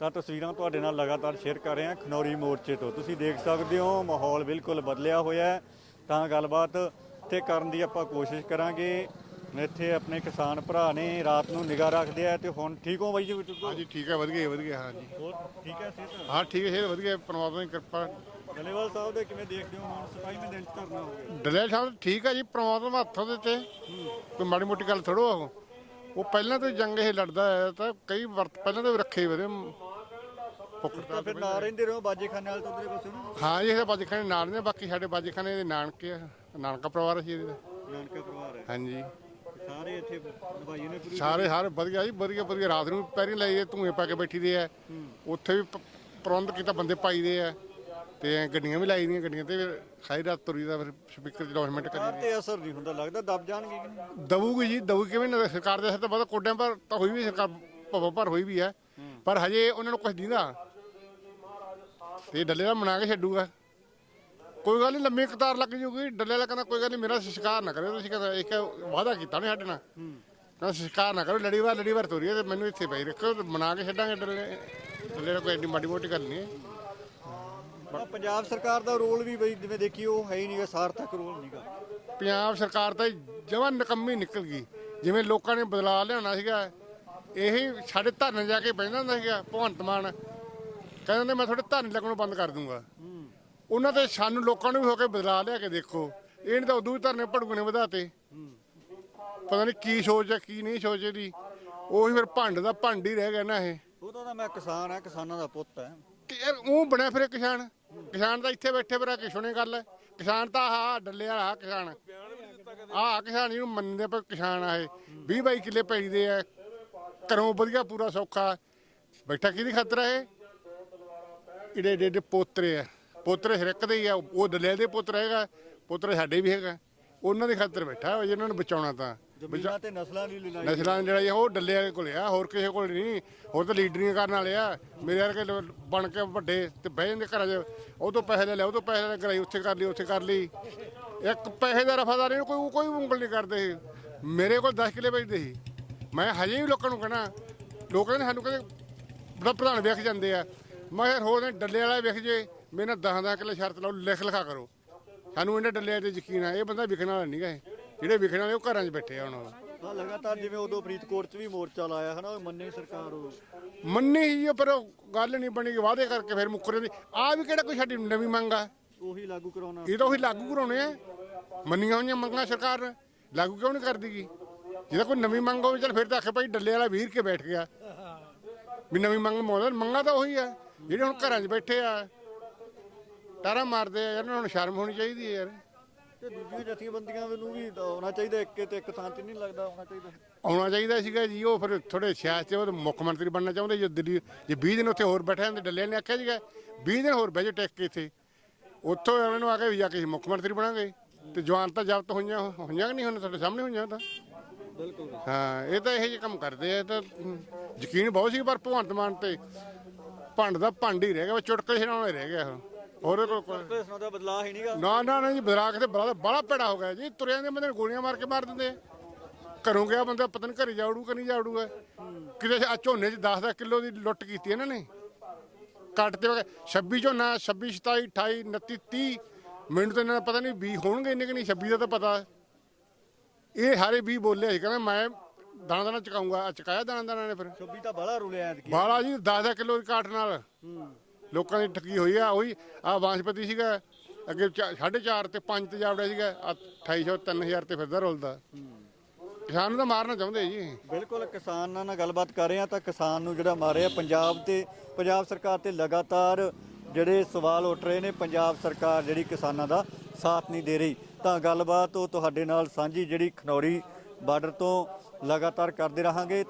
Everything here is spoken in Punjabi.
ਤਾਂ ਤਸਵੀਰਾਂ ਤੁਹਾਡੇ ਨਾਲ ਲਗਾਤਾਰ ਸ਼ੇਅਰ ਕਰ ਰਹੇ ਹਾਂ ਖਨੌਰੀ ਮੋਰਚੇ ਤੋਂ। ਤੁਸੀਂ ਦੇਖ ਸਕਦੇ ਹੋ ਮਾਹੌਲ ਬਿਲਕੁਲ ਬਦਲਿਆ ਹੋਇਆ ਹੈ। ਤਾਂ ਗੱਲਬਾਤ ਇੱਥੇ ਕਰਨ ਦੀ ਆਪਾਂ ਕੋਸ਼ਿਸ਼ ਕਰਾਂਗੇ। ਇੱਥੇ ਆਪਣੇ ਕਿਸਾਨ ਭਰਾ ਨੇ ਰਾਤ ਨੂੰ ਨਿਗਾਹ ਰੱਖਦੇ ਆ ਤੇ ਹੁਣ ਠੀਕ ਹੋ ਬਾਈ ਜੀ? ਹਾਂਜੀ ਠੀਕ ਹੈ ਵਧੀਆ ਵਧੀਆ ਹਾਂਜੀ। ਹੋਰ ਠੀਕ ਹੈ ਸਿਹਤ? ਹਾਂ ਠੀਕ ਹੈ ਜੀ ਵਧੀਆ ਪਰਮਾਤਮਾ ਦੀ ਕਿਰਪਾ। ਗਲੇਵਾਲ ਸਾਹਿਬ ਦੇ ਕਿਵੇਂ ਦੇਖਦੇ ਹੋ ਹੁਣ? 27ਵੇਂ ਦਿਨ ਚ ਧਰਨਾ ਹੋ ਗਿਆ ਡਲੇ ਸਾਹਿਬ ਠੀਕ ਹੈ ਜੀ ਪਰਮਾਤਮਾ ਹੱਥੋਂ ਦੇ ਤੇ ਕੋਈ ਮਾੜੀ ਮੋਟੀ ਗੱਲ ਥੋੜੋ ਉਹ ਉਹ ਪਹਿਲਾਂ ਤੋਂ ਜੰਗ ਇਹ ਲੜਦਾ ਹੈ ਤਾਂ ਕਈ ਵਰਤ ਪਹਿਲਾਂ ਤੋਂ ਰੱਖੇ ਹੋਏ ਤਾਂ ਫਿਰ ਨਾ ਰਹਿੰਦੇ ਰਹੋ ਬਾਜੇਖਾਨੇ ਵਾਲੇ ਤੋਂ ਉਧਰੇ ਪਾਸੇ ਨੂੰ। ਹਾਂ ਜੀ ਇਹ ਬਾਜੀਖਾਨੇ ਨਾਲ ਨੇ ਬਾਕੀ ਸਾਡੇ ਬਾਜੀਖਾਨੇ ਦੇ ਨਾਨਕੇ ਆ ਨਾਨਕਾ ਪਰਿਵਾਰ ਸੀ ਇਹਦਾ ਨਾਨਕਾ ਪਰਿਵਾਰ ਹੈ। ਹਾਂਜੀ। ਸਾਰੇ ਇੱਥੇ ਨਿਭਾਈ ਨੇ ਪੂਰੀ ਸਾਰੇ ਹਰ ਵਧੀਆ ਜੀ ਵਧੀਆ ਵਧੀਆ ਰਾਤ ਨੂੰ ਪੈਰੀ ਲਾਈਏ ਧੂਏ ਪਾ ਕੇ ਬੈਠੀ ਦੇ ਆ। ਉੱਥੇ ਵੀ ਪ- ਪ੍ਰਬੰਧ ਕੀਤਾ ਬੰਦੇ ਪਾਈ ਦੇ ਆ। ਤੇ ਗੱਡੀਆਂ ਵੀ ਲਾਈ ਦੀਆਂ ਗੱਡੀਆਂ ਤੇ ਖਾਈ ਰਾਤ ਤੁਰੀ ਦਾ ਫਿਰ ਸਪੀਕਰ ਚ ਲੌਸਮੈਂਟ ਕਰੀ ਸਰਕਾਰ ਤੇ ਅਸਰ ਨਹੀਂ ਹੁੰਦਾ ਲੱਗਦਾ ਦਬ ਜਾਣਗੇ ਕਿ ਨਹੀਂ? ਦਊਗੀ ਜੀ ਦਊ ਕਿਵੇਂ ਨਾ ਸਰਕਾਰ ਦੇ ਸਿਰ ਤੇ ਬਹੁਤ ਕੋਡਿਆਂ ਪਰ ਤਾਂ ਹੋਈ ਵੀ ਸਰਕਾਰ ਭਵੋ ਪਰ ਹੋਈ ਵੀ ਹੈ। ਪਰ ਹਜੇ ਉਹਨਾਂ ਨੂੰ ਕੁਝ ਦਿੰਦਾ। ਤੇ ਡੱਲੇ ਦਾ ਮਨਾ ਕੇ ਛੱਡੂਗਾ। ਕੋਈ ਗੱਲ ਨਹੀਂ ਲੰਮੀ ਕਤਾਰ ਲੱਗ ਜੂਗੀ। ਡੱਲੇ ਵਾਲਾ ਕਹਿੰਦਾ ਕੋਈ ਗੱਲ ਨਹੀਂ ਮੇਰਾ ਸ਼ਿਕਾਰ ਨਾ ਕਰਿਓ। ਤੁਸੀਂ ਕਹਿੰਦਾ ਇੱਕ ਵਾਅਦਾ ਕੀਤਾ ਨੇ ਸਾਡੇ ਨਾਲ। ਕਹਿੰਦਾ ਸ਼ਿਕਾਰ ਨਾ ਕਰੋ ਲੜੀ ਵਾਰ ਲੜੀ ਵਾਰ ਤੋਰੀ ਤੇ ਮੈਨੂੰ ਇੱਥੇ ਪਈ ਰੱਖੋ ਤੇ ਮਨਾ ਕੇ ਛੱਡਾਂਗੇ ਡੱਲੇ। ਡੱਲੇ ਦਾ ਕੋਈ ਐਡੀ ਮਾੜੀ ਮੋਟੀ ਗੱਲ ਨਹੀਂ ਹੈ। ਆਹ ਪੰਜਾਬ ਸਰਕਾਰ ਦਾ ਰੋਲ ਵੀ ਬਈ ਜਿਵੇਂ ਦੇਖੀ ਉਹ ਹੈ ਹੀ ਨਹੀਂਗਾ ਸਾਰਥਕ ਰੋਲ ਨਹੀਂਗਾ ਪੰਜਾਬ ਸਰਕਾਰ ਤਾਂ ਜਮਾਂ ਨਕੰਮੀ ਨਿਕਲ ਗਈ। ਜਿਵੇਂ ਲੋਕਾਂ ਨੇ ਬਦਲਾਅ ਲਿਆਉਣਾ ਸੀਗਾ ਇਹੀ ਸਾਡੇ ਧਰਨੇ ਜਾ ਕੇ ਬਹਿੰਦਾ ਹੁੰਦਾ ਸੀਗਾ ਭਗਵੰਤ ਮਾਨ ਕਹਿੰਦੇ ਮੈਂ ਤੁਹਾਡੇ ਧਰਨੇ ਲੱਗਣੋਂ ਬੰਦ ਕਰ ਦੂੰਗਾ। ਉਹਨਾਂ ਤੇ ਸਾਨੂੰ ਲੋਕਾਂ ਨੂੰ ਵੀ ਹੋ ਕੇ ਬਦਲਾਅ ਲਿਆ ਕੇ ਦੇਖੋ। ਇਹਨੇ ਤਾਂ ਉਦੋਂ ਵੀ ਧਰਨੇ ਭੜਕਣੇ ਵਧਾਤੇ। ਪਤਾ ਨਹੀਂ ਕੀ ਸੋਚ ਹੈ ਕੀ ਨਹੀਂ ਸੋਚ ਇਹਦੀ। ਉਹੀ ਫਿਰ ਭੰਡ ਦਾ ਭੰਡ ਹੀ ਰਹਿ ਗਿਆ ਨਾ ਇਹ। ਉਹਦਾ ਤਾਂ ਮੈਂ ਕਿਸਾਨ ਆ ਕਿਸਾਨਾਂ ਦਾ ਪੁੱਤ ਹੈ। ਕਿ ਯਾਰ ਉਹ ਬਣਿਆ ਫਿਰੇ ਕਿਸਾਨ। ਕਿਸਾਨ ਤਾਂ ਇੱਥੇ ਬੈਠੇ ਫਿਰ ਕਿ ਸੁਣੇ ਗੱਲ। ਕਿਸਾਨ ਤਾਂ ਆਹ ਡੱਲੇ ਵਾਲਾ ਆਹ ਕਿਸਾਨ। ਆਹ ਕਿਸਾਨ ਇਹਨੂੰ ਮੰਨਦੇ ਪਰ ਕਿਸਾਨ ਆ ਇਹ। 20 22 ਕਿੱਲੇ ਪੈਈਦੇ ਆ। ਘਰੋਂ ਵਧੀਆ ਪੂਰਾ ਸੌਖਾ। ਬੈਠਾ ਕਿਹਦੀ ਖਾਤਰ ਆ ਇਹ? ਇਹਦੇ ਏਡੇ ਪੋਤਰੇ ਆ ਪੋਤਰੇ ਹਰਕ ਦੇ ਹੀ ਆ ਉਹ ਡੱਲੇ ਦੇ ਪੁੱਤਰ ਹੈਗਾ ਪੁੱਤਰ ਸਾਡੇ ਵੀ ਹੈਗਾ। ਉਹਨਾਂ ਦੀ ਖਾਤਰ ਬੈਠਾ ਹੋਇਆ ਜਿਹਨਾਂ ਨੂੰ ਬਚਾਉਣਾ ਤਾਂ। ਜ਼ਮੀਨਾਂ ਤੇ ਨਸਲਾਂ ਦੀ ਲੜਾਈ। ਨਸਲਾਂ ਜਿਹੜਾ ਇਹ ਉਹ ਡੱਲੇ ਵਾਲੇ ਕੋਲ ਆ ਹੋਰ ਕਿਸੇ ਕੋਲ ਨਹੀਂ। ਹੋਰ ਤਾਂ ਲੀਡਰਿੰਗ ਕਰਨ ਵਾਲੇ ਆ। ਮੇਰੇ ਵਰਗੇ ਲੋ- ਬਣ ਕੇ ਵੱਡੇ ਤੇ ਬਹਿ ਜਾਂਦੇ ਘਰਾਂ 'ਚ। ਉਹ ਤੋਂ ਪੈਸੇ ਲੈ ਲਿਆ ਉਹ ਤੋਂ ਪੈਸੇ ਲੈ ਕਰਾਈ ਉੱਥੇ ਕਰ ਲਈ ਉੱਥੇ ਕਰ ਲਈ। ਇੱਕ ਪੈਸੇ ਦਾ ਰਫਾਦਾਰੀ ਨੂੰ ਕੋਈ ਕੋਈ ਉਂਗਲ ਨਹੀਂ ਕਰਦੇ। ਮੇਰੇ ਕੋਲ 10 ਕਿੱਲੇ ਵੇਚਦੇ ਸੀ। ਮੈਂ ਹਜੇ ਵੀ ਲੋਕਾਂ ਨੂੰ ਕਹਣਾ ਲੋਕ ਕਹਿੰਦੇ ਸਾਨੂੰ ਕਹਿੰਦੇ ਬੜਾ ਪ੍ਰਧਾਨ ਵੇਖ ਜਾਂਦੇ ਆ। ਮੈਂ ਯਾਰ ਹੋਰ ਨੇ ਡੱਲੇ ਵਾਲਾ ਵੇਖ ਜੇ ਮੇਰੇ ਨਾਲ 10 10 ਕਿੱਲੇ ਸ਼ਰਤ ਲਾਓ ਲਿਖ ਲਿਖਾ ਕਰੋ। ਸਾਨੂੰ ਇਹਨਾਂ ਡੱਲੇ ਤੇ ਯਕੀਨ ਆ ਇਹ ਬੰਦਾ ਵਿਕਣ ਵਾਲਾ ਨਹੀਂਗਾ ਇਹ। ਜਿਹੜੇ ਵਿਕਣ ਵਾਲੇ ਉਹ ਘਰਾਂ 'ਚ ਬੈਠੇ ਆ ਹੁਣ ਲਗਾਤਾਰ ਜਿਵੇਂ ਉਦੋਂ ਫਰੀਦਕੋਟ 'ਚ ਵੀ ਮੋਰਚਾ ਲਾਇਆ ਹਨਾ ਉਹ ਮੰਨੇ ਸਰਕਾਰ ਉਹ। ਮੰਨੀ ਹੀ ਆ, ਪਰ ਉਹ ਗੱਲ ਨਹੀਂ ਬਣੀ ਵਾਅਦੇ ਕਰਕੇ ਫਿਰ ਮੁੱਕਰੇ ਦੀ ਆ ਵੀ ਕਿਹੜਾ ਕੋਈ ਸਾਡੀ ਨਵੀਂ ਮੰਗ ਆ? ਉਹੀ ਲਾਗੂ ਕਰਾਉਣਾ। ਇਹ ਤਾਂ ਉਹੀ ਲਾਗੂ ਕਰਾਉਣੇ ਆ। ਮੰਨੀਆਂ ਹੋਈਆਂ ਮੰਗਾਂ ਸਰਕਾਰ ਨੇ ਲਾਗੂ ਕਿਉਂ ਨਹੀਂ ਕਰਦੀਗੀ ਜਿਹਦਾ ਕੋਈ ਨਵੀਂ ਮੰਗ ਹੋਵੇ ਚਲ ਫਿਰ ਤਾਂ ਆਖੇ ਭਾਈ ਡੱਲੇ ਵਾਲਾ ਵੀਰ ਕੇ ਬੈਠ ਗਿਆ। ਵੀ ਨਵੀਂ ਮੰਗ ਮੋਦਨ ਮੰਗਾ ਤਾਂ ਉਹੀ ਆ। ਜਿਹੜੇ ਹੁਣ ਘਰਾਂ 'ਚ ਬੈਠੇ ਆ ਟਾਰਾ ਮਾਰਦੇ ਆ ਯਾਰ ਉਹਨਾਂ ਨੂੰ ਸ਼ਰਮ ਹੋਣੀ ਚਾਹੀਦੀ ਹੈ ਯਾਰ। ਤੇ ਦੂਜੀਆਂ ਜਥੇਬੰਦੀਆਂ ਨੂੰ ਵੀ ਆਉਣਾ ਚਾਹੀਦਾ ਇੱਕ ਤੇ ਇੱਕ ਥਾਂ ਤੇ ਨਹੀਂ ਲੱਗਦਾ ਆਉਣਾ ਚਾਹੀਦਾ। ਆਉਣਾ ਚਾਹੀਦਾ ਸੀਗਾ ਜੀ ਉਹ ਫਿਰ ਥੋੜੇ ਸਿਆਸਤ ਉਹ ਮੁੱਖ ਮੰਤਰੀ ਬਣਨਾ ਚਾਹੁੰਦੇ ਜੇ ਦਿੱਲੀ ਜੇ 20 ਦਿਨ ਉੱਥੇ ਹੋਰ ਬੈਠੇ ਹੁੰਦੇ ਡੱਲੇ ਨੇ ਆਖਿਆ ਸੀਗਾ 20 ਦਿਨ ਹੋਰ ਬਹਿ ਜਾਓ ਟਿਕ ਕੇ ਇੱਥੇ। ਉੱਥੋਂ ਇਹਨਾਂ ਨੂੰ ਆ ਕੇ ਵੀ ਜਾ ਕੇ ਮੁੱਖ ਮੰਤਰੀ ਬਣਾਂਗੇ ਤੇ ਜਵਾਨ ਤਾਂ ਜ਼ਬਤ ਹੋਈਆਂ ਹੋਈਆਂ ਕਿ ਨਹੀਂ ਹੁਣ ਤੁਹਾਡੇ ਸਾਹਮਣੇ ਹੋਈਆਂ ਤਾਂ? ਬਿਲਕੁਲ। ਹਾਂ ਇਹ ਤਾਂ ਇਹੋ ਜਿਹੇ ਕੰਮ ਕਰਦੇ ਆ ਤਾਂ ਯਕੀਨ ਬਹੁਤ ਸੀ ਪਰ ਭਗਵੰਤ ਮਾਨ ਤੇ ਭੰਡ ਦਾ ਭੰਡ ਹੀ ਰਹਿ ਗਿਆ ਬਸ ਚੁਟਕਲੇ ਹੀ ਰਹਿ ਗਿਆ ਉਹ। ਹੋਰ ਇਹਦੇ ਕੋਲ ਕੋਈ- ਤੇ ਦਾ ਬਦਲਾਅ ਹੀ ਨਹੀਂਗਾ ਨਾ ਨਾ ਨਾ ਜੀ ਬਰਾਕ ਤੇ ਬੜਾ ਬੜਾ ਭੈੜਾ ਹੋ ਗਿਆ ਜੀ। ਤੁਰਿਆਂ ਦੇ ਬੰਦੇ ਨੂੰ ਗੋਲੀਆਂ ਮਾਰ ਕੇ ਮਾਰ ਦਿੰਦੇ। ਆ। ਘਰੋਂ ਗਿਆ ਬੰਦਾ ਪਤਾ ਨਹੀਂ ਘਰੇ ਜਾੜੂ ਕਿ ਨਹੀਂ ਜਾੜੂਗਾ ਕਿਤੇ ਆ ਝੋਨੇ 'ਚ 10 10 ਕਿਲੋ ਦੀ ਲੁੱਟ ਕੀਤੀ ਇਹਨਾਂ ਨੇ। ਕੱਟ ਤੇ 26 ਝੋਨਾ 26 27 28 29 30 ਮੈਨੂੰ ਤਾਂ ਇਹਨਾਂ ਦਾ ਪਤਾ ਨਹੀਂ ਵੀ ਹੋਣਗੇ ਇੰਨੇ ਕਿ ਨਹੀਂ 26 ਦਾ ਤਾਂ ਪਤਾ। ਇਹ ਹਾਰੇ ਵੀ ਬੋਲਿਆ ਸੀ ਕਹਿੰਦਾ ਮੈਂ ਦਾਣਾ ਦਾਣਾ ਚਕਾਉਂਗਾ ਚਕਾਇਆ ਦਾਣਾ ਦਾਣਾ ਨੇ ਫਿਰ। 26 ਤਾਂ ਬੜਾ ਰੁਲਿਆ ਐਤਕੀ। ਬਾਲਾ ਜੀ 10 10 ਕਿਲੋ ਦੀ ਕਾਟ ਨਾਲ। ਲੋਕਾਂ ਦੀ ਠੱਗੀ ਹੋਈ ਆ ਉਹੀ ਆ ਬਾਂਸਪਤੀ ਸੀਗਾ। ਅੱਗੇ 4.5 ਤੇ 5 ਤੇ ਜਾਵੜਾ ਸੀਗਾ। ਆਹ 2800 3000 ਤੇ ਫਿਰਦਾ ਰੁਲਦਾ। ਕਿਸਾਨ ਨੂੰ ਤਾਂ ਮਾਰਨਾ ਚਾਹੁੰਦੇ ਜੀ। ਬਿਲਕੁਲ ਕਿਸਾਨਾਂ ਨਾਲ ਗੱਲਬਾਤ ਕਰ ਰਹੇ ਆ ਤਾਂ ਕਿਸਾਨ ਨੂੰ ਜਿਹੜਾ ਮਾਰਿਆ ਪੰਜਾਬ ਤੇ ਪੰਜਾਬ ਸਰਕਾਰ ਤੇ ਲਗਾਤਾਰ ਜਿਹੜੇ ਸਵਾਲ ਉੱਠ ਰਹੇ ਨੇ ਪੰਜਾਬ ਸਰਕਾਰ ਜਿਹੜੀ ਕਿਸਾਨਾਂ ਦਾ ਸਾਥ ਨਹੀਂ ਦੇ ਰਹੀ। ਤਾਂ ਗੱਲਬਾਤ ਉਹ ਤੁਹਾਡੇ ਨਾਲ ਸਾਂਝੀ ਜਿਹੜੀ ਖਨੌਰੀ ਬਾਰਡਰ ਤੋਂ ਲਗਾਤਾਰ ਕਰਦੇ ਰਹਾਂਗੇ।